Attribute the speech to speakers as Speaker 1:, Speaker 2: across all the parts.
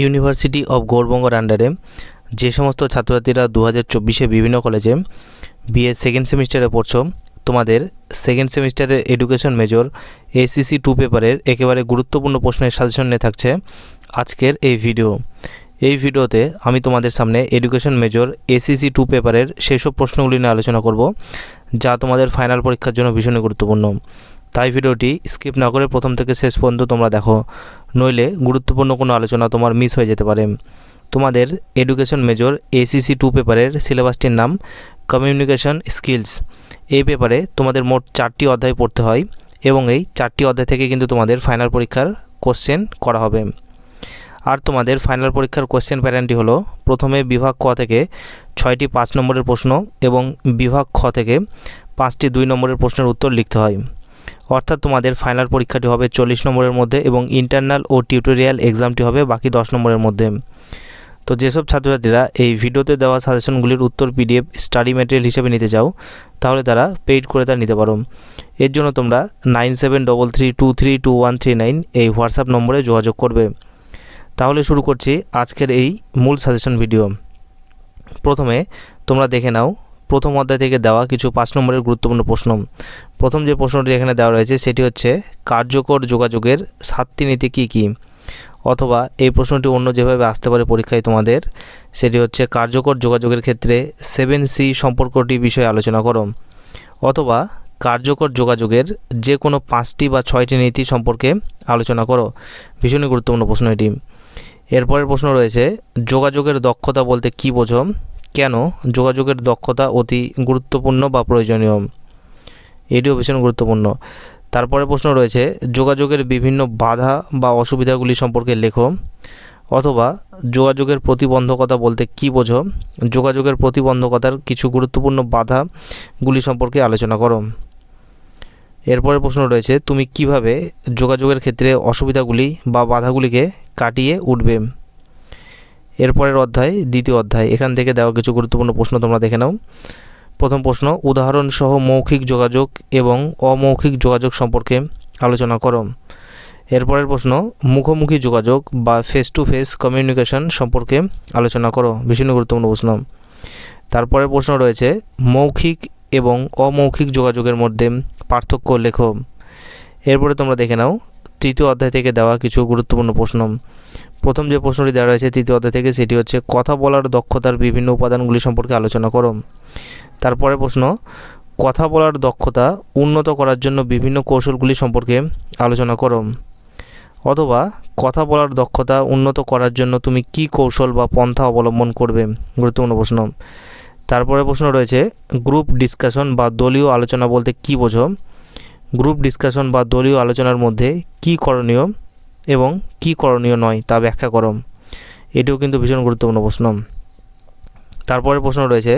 Speaker 1: University of গৌরবঙ্গর আন্ডারে যে সমস্ত ছাত্রছাত্রীরা দু হাজার চব্বিশে বিভিন্ন কলেজে বিএ সেকেন্ড সেমিস্টারে পড়ছো, তোমাদের সেকেন্ড সেমিস্টারের এডুকেশন মেজর এসিসি টু পেপারের একেবারে গুরুত্বপূর্ণ প্রশ্নের সাজেশন নিয়ে থাকছে আজকের এই ভিডিও এই ভিডিওতে আমি তোমাদের সামনে এডুকেশন মেজর এসিসি টু পেপারের সেসব প্রশ্নগুলি নিয়ে আলোচনা করব, যা তোমাদের ফাইনাল পরীক্ষার জন্য ভীষণই গুরুত্বপূর্ণ। তাই ভিডিওটি স্কিপ না করে প্রথম থেকে শেষ পর্যন্ত তোমরা দেখো। নইলে গুরুত্বপূর্ণ কোনো আলোচনা তোমার মিস হয়ে যেতে পারে। তোমাদের এডুকেশন মেজর এসিসি টু পেপারের সিলেবাসটির নাম কমিউনিকেশন স্কিলস এই পেপারে তোমাদের মোট চারটি অধ্যায় পড়তে হয় এবং এই চারটি অধ্যায় থেকে কিন্তু তোমাদের ফাইনাল পরীক্ষার কোশ্চেন করা হবে। আর তোমাদের ফাইনাল পরীক্ষার কোশ্চেন প্যাটার্নটি হলো প্রথমে বিভাগ ক থেকে ছয়টি পাঁচ নম্বরের প্রশ্ন এবং বিভাগ খ থেকে পাঁচটি দুই নম্বরের প্রশ্নের উত্তর লিখতে হয়। অর্থাৎ তোমাদের ফাইনাল পরীক্ষাটি হবে চল্লিশ নম্বরের মধ্যে এবং ইন্টারনাল ও টিউটোরিয়াল এক্সামটি হবে বাকি দশ নম্বরের মধ্যে। তো যেসব ছাত্রছাত্রীরা এই ভিডিওতে দেওয়া সাজেশনগুলির উত্তর পিডিএফ স্টাডি ম্যাটেরিয়াল হিসেবে নিতে চাও, তাহলে তারা পেইড করে তা নিতে পারো। এর জন্য তোমরা nine seven double three two three two one three nine এই হোয়াটসঅ্যাপ নম্বরে যোগাযোগ করবে। তাহলে শুরু করছি আজকের এই মূল সাজেশন ভিডিও প্রথমে তোমরা দেখে নাও প্রথম অধ্যায় থেকে দেওয়া কিছু পাঁচ নম্বরের গুরুত্বপূর্ণ প্রশ্ন। প্রথম যে প্রশ্নটি এখানে দেওয়া রয়েছে, সেটি হচ্ছে, কার্যকর যোগাযোগের সাতটি নীতি কী কী? অথবা এই প্রশ্নটি অন্য যেভাবে আসতে পারে পরীক্ষায় তোমাদের, সেটি হচ্ছে, কার্যকর যোগাযোগের ক্ষেত্রে সেভেন সি সম্পর্কটি বিষয়ে আলোচনা করো। অথবা, কার্যকর যোগাযোগের যে কোনো পাঁচটি বা ছয়টি নীতি সম্পর্কে আলোচনা করো। ভীষণই গুরুত্বপূর্ণ প্রশ্ন এটি। এরপরের প্রশ্ন রয়েছে, যোগাযোগের দক্ষতা বলতে কী বোঝো? কেন যোগাযোগের দক্ষতা অতি গুরুত্বপূর্ণ বা প্রয়োজনীয়? এটিও ভীষণ গুরুত্বপূর্ণ। তারপরে প্রশ্ন রয়েছে, যোগাযোগের বিভিন্ন বাধা বা অসুবিধাগুলি সম্পর্কে লেখো অথবা যোগাযোগের প্রতিবন্ধকতা বলতে কী বোঝো? যোগাযোগের প্রতিবন্ধকতার কিছু গুরুত্বপূর্ণ বাধাগুলি সম্পর্কে আলোচনা করো। এরপরে প্রশ্ন রয়েছে, তুমি কীভাবে যোগাযোগের ক্ষেত্রে অসুবিধাগুলি বা বাধাগুলিকে কাটিয়ে উঠবে? এরপরের অধ্যায়, দ্বিতীয় অধ্যায়, এখান থেকে দেওয়া কিছু গুরুত্বপূর্ণ প্রশ্ন তোমরা দেখে নাও। প্রথম প্রশ্ন, উদাহরণসহ মৌখিক যোগাযোগ এবং অমৌখিক যোগাযোগ সম্পর্কে আলোচনা করো। এরপরের প্রশ্ন, মুখোমুখি যোগাযোগ বা ফেস টু ফেস কমিউনিকেশন সম্পর্কে আলোচনা করো। ভীষণ গুরুত্বপূর্ণ প্রশ্ন। তারপরের প্রশ্ন রয়েছে, মৌখিক এবং অমৌখিক যোগাযোগের মধ্যে পার্থক্য লেখো। এরপরে তোমরা দেখে নাও তৃতীয় অধ্যায় থেকে দেওয়া কিছু গুরুত্বপূর্ণ প্রশ্ন। প্রথম যে প্রশ্নটি দেওয়া রয়েছে তৃতীয় অধ্যায় থেকে, সেটি হচ্ছে, কথা বলার দক্ষতার বিভিন্ন উপাদানগুলি সম্পর্কে আলোচনা করো। তারপরে প্রশ্ন, কথা বলার দক্ষতা উন্নত করার জন্য বিভিন্ন কৌশলগুলি সম্পর্কে আলোচনা করো। অথবা, কথা বলার দক্ষতা উন্নত করার জন্য তুমি কি কৌশল বা পন্থা অবলম্বন করবে? গুরুত্বপূর্ণ প্রশ্ন। তারপরে প্রশ্ন রয়েছে, গ্রুপ ডিসকাশন বা দলীয় আলোচনা বলতে কি বোঝো? গ্রুপ ডিসকাশন বা দলীয় আলোচনার মধ্যে কি করণীয় এবং কি করণীয় নয় তা ব্যাখ্যা করো এটিও কিন্তু ভীষণ গুরুত্বপূর্ণ প্রশ্ন। তারপরে প্রশ্ন রয়েছে,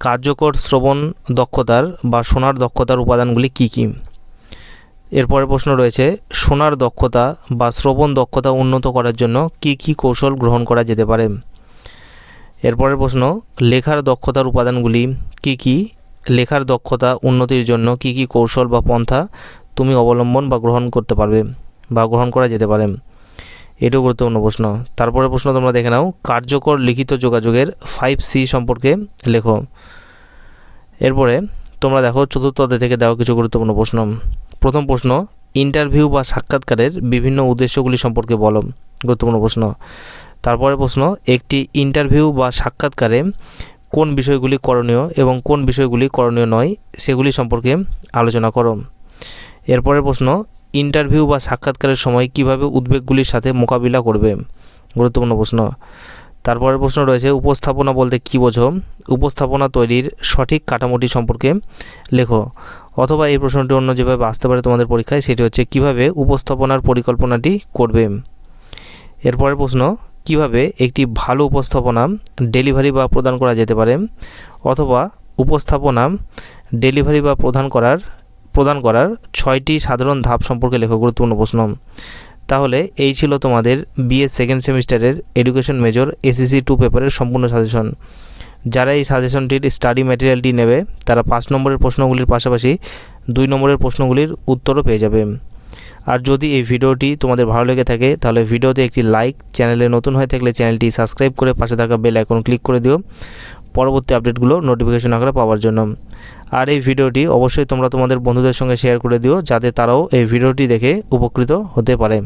Speaker 1: কার্যকর শ্রবণ দক্ষতার বা শোনার দক্ষতার উপাদানগুলি কি কী? এরপরে প্রশ্ন রয়েছে শোনার দক্ষতা বা শ্রবণ দক্ষতা উন্নত করার জন্য কি কি কৌশল গ্রহণ করা যেতে পারে? এরপরের প্রশ্ন, লেখার দক্ষতার উপাদানগুলি কি কি? লেখার দক্ষতা, উন্নতির জন্য কি কি কৌশল বা পন্থা তুমি অবলম্বন বা গ্রহণ করতে পারবে বা গ্রহণ করা যেতে পারে? এটাও গুরুত্বপূর্ণ প্রশ্ন। তারপরে প্রশ্ন তোমরা দেখে নাও। কার্যকর লিখিত যোগাযোগের ফাইভ সি সম্পর্কে লেখো। এরপরে তোমরা দেখো চতুর্থ অধ্যায় থেকে দেওয়া কিছু গুরুত্বপূর্ণ প্রশ্ন। প্রথম প্রশ্ন ইন্টারভিউ বা সাক্ষাৎকারের বিভিন্ন উদ্দেশ্যগুলি সম্পর্কে বলো। গুরুত্বপূর্ণ প্রশ্ন। তারপরে প্রশ্ন, একটি ইন্টারভিউ বা সাক্ষাৎকারে কোন বিষয়গুলি করণীয় এবং কোন বিষয়গুলি করণীয় নয়, সেগুলি সম্পর্কে আলোচনা করো। এরপরের প্রশ্ন, ইন্টারভিউ বা সাক্ষাৎকারের সময় কীভাবে উদ্বেগগুলির সাথে মোকাবিলা করবে? গুরুত্বপূর্ণ প্রশ্ন। তারপরের প্রশ্ন রয়েছে, উপস্থাপনা বলতে কী বোঝো? উপস্থাপনা তৈরির সঠিক কাঠামোটি সম্পর্কে লেখো। অথবা এই প্রশ্নটি অন্য যেভাবে আসতে পারে তোমাদের পরীক্ষায়, সেটি হচ্ছে কীভাবে উপস্থাপনার পরিকল্পনাটি করবে? এরপরের প্রশ্ন কীভাবে একটি ভালো উপস্থাপনা ডেলিভারি বা প্রদান করা যেতে পারে, অথবা উপস্থাপনা ডেলিভারি বা প্রদান করার প্রদান করার ছয়টি সাধারণ ধাপ সম্পর্কে লেখো গুরুত্বপূর্ণ প্রশ্ন। তাহলে এই ছিল তোমাদের বিএ সেকেন্ড সেমিস্টারের এডুকেশন মেজর এসিসি টু পেপারের সম্পূর্ণ সাজেশন যারা এই সাজেশনটির স্টাডি ম্যাটেরিয়ালটি নেবে, তারা পাঁচ নম্বরের প্রশ্নগুলির পাশাপাশি দুই নম্বরের প্রশ্নগুলির উত্তরও পেয়ে যাবে। আর যদি এই ভিডিওটি তোমাদের ভালো লেগে থাকে, তাহলে ভিডিওতে একটি লাইক চ্যানেলে নতুন হয়ে থাকলে চ্যানেলটি সাবস্ক্রাইব করে পাশে থাকা বেল আইকন ক্লিক করে দিও পরবর্তী আপডেটগুলো নোটিফিকেশন আকারে পাওয়ার জন্য। আর এই ভিডিওটি অবশ্যই তোমরা তোমাদের বন্ধুদের সঙ্গে শেয়ার করে দিও, যাতে তারাও এই ভিডিওটি দেখে উপকৃত হতে পারে।